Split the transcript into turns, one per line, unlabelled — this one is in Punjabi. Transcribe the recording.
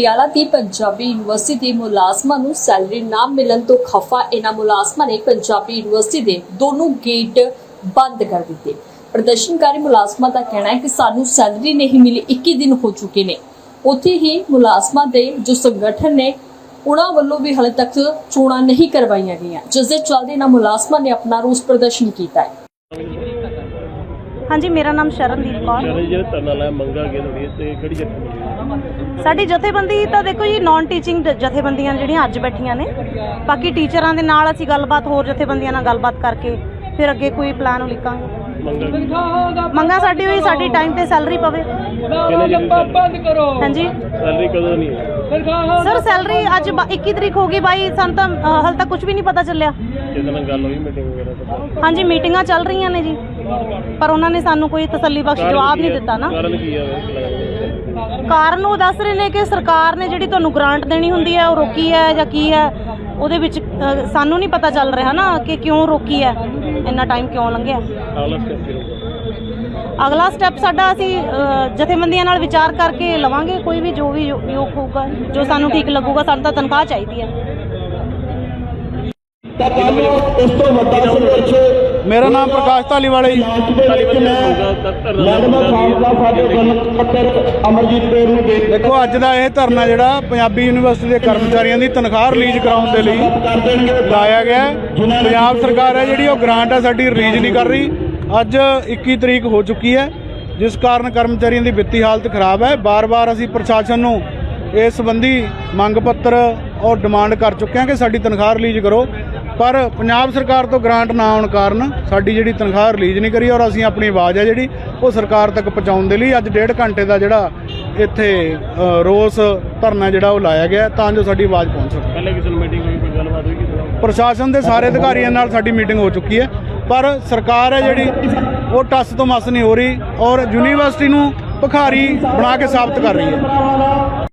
ਪਟਿਆਲਾ ਦੀ ਪੰਜਾਬੀ ਯੂਨੀਵਰਸਿਟੀ ਦੇ ਮੁਲਾਜ਼ਮਾਂ ਨੂੰ ਸੈਲਰੀ ਨਾ ਮਿਲਣ ਤੋਂ ਖਫਾ ਇਹਨਾਂ ਮੁਲਾਜ਼ਮਾਂ ਨੇ ਪੰਜਾਬੀ ਯੂਨੀਵਰਸਿਟੀ ਦੇ ਦੋਨੋਂ ਗੇਟ ਬੰਦ ਕਰ ਦਿੱਤੇ। ਪ੍ਰਦਰਸ਼ਨਕਾਰੀ ਮੁਲਾਜ਼ਮਾਂ ਦਾ ਕਹਿਣਾ ਹੈ ਕਿ ਸਾਨੂੰ ਸੈਲਰੀ ਨਹੀਂ ਮਿਲੀ 21 ਦਿਨ ਹੋ ਚੁੱਕੇ ਨੇ। ਉੱਥੇ ਹੀ ਮੁਲਾਜ਼ਮਾਂ ਦੇ ਜੋ ਸੰਗਠਨ ਨੇ, ਉਹਨਾਂ ਵੱਲੋਂ ਵੀ ਹਾਲੇ ਤੱਕ ਚੋਣਾਂ ਨਹੀਂ ਕਰਵਾਈਆਂ ਗਈਆਂ। ਜਿਸ ਦੇ ਚੱਲਦੇ ਇਹਨਾਂ ਮੁਲਾਜ਼ਮਾਂ ਨੇ ਆਪਣਾ ਰੋਸ ਪ੍ਰਦਰਸ਼ਨ ਕੀਤਾ ਹੈ।
ਹਾਂਜੀ ਮੇਰਾ ਨਾਮ ਸ਼ਰਨਦੀਪ ਕੌਰ।
ਜਿਹੜੇ ਜਿਹੜੇ ਧਰਨਾ ਲਾਇਆ ਮੰਗਾ ਗਏ ਤੁਹਾਡੀ ਤੇ ਕਿਹੜੀ ਜੱਥੇਬੰਦੀ
ਸਾਡੀ ਜਥੇਬੰਦੀ ਤਾਂ ਦੇਖੋ ਜੀ ਨਾਨ ਟੀਚਿੰਗ ਜਥੇਬੰਦੀਆਂ ਜਿਹੜੀਆਂ ਅੱਜ ਬੈਠੀਆਂ ਨੇ। ਬਾਕੀ ਟੀਚਰਾਂ ਦੇ ਨਾਲ ਅਸੀਂ ਗੱਲਬਾਤ ਹੋਰ ਜਥੇਬੰਦੀਆਂ ਨਾਲ ਗੱਲਬਾਤ ਕਰਕੇ ਫਿਰ ਅੱਗੇ ਕੋਈ ਪਲਾਨ ਉਲੀਕਾਂਗੇ
ਮੰਗਾ
ਸਾਡੀ ਹੋਈ ਸਾਡੀ ਟਾਈਮ ਤੇ ਸੈਲਰੀ ਪਵੇ। ਹਾਂਜੀ।
ਸੈਲਰੀ ਕਦੋਂ ਨਹੀਂ ਹੈ?
ਸਰ ਸੈਲਰੀ ਅੱਜ ਬ- 21 ਤਰੀਕ ਹੋ ਗਈ ਬਾਈ ਸਾਨੂੰ ਤਾਂ ਅ, ਹਾਲੇ ਤੱਕ ਕੁਝ ਵੀ ਨਹੀਂ ਪਤਾ ਚੱਲਿਆ।
ਜਿਹਦੇ ਨਾਲ ਗੱਲ ਹੋਈ ਮੀਟਿੰਗ ਵਗੈਰਾ ਤਾਂ
ਹਾਂਜੀ ਮੀਟਿੰਗਾਂ ਚੱਲ ਰਹੀਆਂ ਨੇ ਜੀ। ਪਰ ਉਹਨਾਂ ਨੇ ਸਾਨੂੰ ਕੋਈ ਤਸੱਲੀ ਬਖਸ਼ ਜਵਾਬ ਨਹੀਂ ਦਿੱਤਾ ਨਾ।
ਕਾਰਨ ਕੀ ਹੈ? ਲੱਗਦਾ
ਕਾਰਨ ਉਹ ਦੱਸ ਰਹੇ ਨੇ ਕਿ ਸਰਕਾਰ ਨੇ ਜਿਹੜੀ ਤੁਹਾਨੂੰ ਗ੍ਰਾਂਟ ਦੇਣੀ ਹੁੰਦੀ ਹੈ ਉਹ ਰੋਕੀ ਹੈ ਜਾਂ ਕੀ ਹੈ? ਉਹਦੇ ਵਿੱਚ ਅ, ਸਾਨੂੰ ਨਹੀਂ ਪਤਾ ਚੱਲ ਰਿਹਾ ਨਾ ਕਿ ਕਿਉਂ ਰੋਕੀ ਹੈ ਇੰਨਾ ਟਾਈਮ ਕਿਉਂ ਲੰਘਿਆ। ਅਗਲਾ ਸਟੈਪ ਸਾਡਾ ਅਸੀਂ ਅ, ਜਥੇਬੰਦੀਆਂ ਨਾਲ ਵਿਚਾਰ ਕਰਕੇ ਲਵਾਂਗੇ ਕੋਈ ਵੀ ਜੋ ਵੀ ਯੋ- ਯੋਗ ਹੋਊਗਾ ਜੋ ਸਾਨੂੰ ਠੀਕ ਲੱਗੂਗਾ ਸਾਨੂੰ ਤਾਂ ਤਨਖਾਹ ਚਾਹੀਦੀ ਹੈ।
ਮੇਰਾ ਨਾਮ ਪ੍ਰਕਾਸ਼ ਧਾਲੀਵਾਲਾ ਜੀ। ਦੇਖੋ ਅੱਜ ਦਾ ਇਹ ਧਰਨਾ ਜਿਹੜਾ ਪੰਜਾਬੀ ਯੂਨੀਵਰਸਿਟੀ ਦੇ ਕਰਮਚਾਰੀਆਂ ਦੀ ਤਨਖਾਹ ਰਿਲੀਜ਼ ਕਰਾਉਣ ਦੇ ਲਈ ਲਾਇਆ ਗਿਆ ਹੈ। ਪੰਜਾਬ ਸਰਕਾਰ ਹੈ ਜਿਹੜੀ ਉਹ ਗ੍ਰਾਂਟ ਹੈ ਸਾਡੀ ਰਿਲੀਜ਼ ਨਹੀਂ ਕਰ ਰਹੀ। ਅੱਜ 21 ਤਰੀਕ ਹੋ ਚੁੱਕੀ ਹੈ ਜਿਸ ਕਾਰਨ ਕਰਮਚਾਰੀਆਂ ਦੀ ਵਿੱਤੀ ਹਾਲਤ ਖਰਾਬ ਹੈ। ਬਾਰ-ਬਾਰ ਅਸੀਂ ਪ੍ਰਸ਼ਾਸਨ ਨੂੰ ਇਸ ਸੰਬੰਧੀ ਮੰਗ ਪੱਤਰ ਔਰ ਡਿਮਾਂਡ ਕਰ ਚੁੱਕੇ ਹਾਂ ਕਿ ਸਾਡੀ ਤਨਖਾਹ ਰਿਲੀਜ਼ ਕਰੋ। ਪਰ ਪੰਜਾਬ ਸਰਕਾਰ ਤੋਂ ਗ੍ਰਾਂਟ ਨਾ ਆਉਣ ਕਾਰਨ ਸਾਡੀ ਜਿਹੜੀ ਤਨਖਾਹ ਰਿਲੀਜ਼ ਨਹੀਂ ਕਰੀ ਔਰ ਅਸੀਂ ਆਪਣੀ ਆਵਾਜ਼ ਹੈ ਜਿਹੜੀ ਉਹ ਸਰਕਾਰ ਤੱਕ ਪਹੁੰਚਾਉਣ ਦੇ ਲਈ ਅੱਜ ਡੇਢ ਘੰਟੇ ਦਾ ਜਿਹੜਾ ਇੱਥੇ ਰੋਸ ਧਰਨਾ ਜਿਹੜਾ ਉਹ ਲਾਇਆ ਗਿਆ ਤਾਂ ਜੋ ਸਾਡੀ ਆਵਾਜ਼ ਪਹੁੰਚ ਸਕੇ।
ਪਹਿਲੇ ਕਿਸੇ ਨੂੰ ਮੀਟਿੰਗ ਹੋਈ ਕੋਈ ਗੱਲਬਾਤ ਹੋਈ ਕਿਸੇ ਨਾਲ?
ਪ੍ਰਸ਼ਾਸਨ ਦੇ ਸਾਰੇ ਅਧਿਕਾਰੀਆਂ ਨਾਲ ਸਾਡੀ ਮੀਟਿੰਗ ਹੋ ਚੁੱਕੀ ਹੈ ਪਰ ਸਰਕਾਰ ਹੈ ਜਿਹੜੀ ਉਹ ਟੱਸ ਤੋਂ ਮਸ ਨਹੀਂ ਹੋ ਰਹੀ ਔਰ ਯੂਨੀਵਰਸਿਟੀ ਨੂੰ ਭਿਖਾਰੀ ਬਣਾ ਕੇ ਸਾਬਤ ਕਰ ਰਹੀ ਹੈ।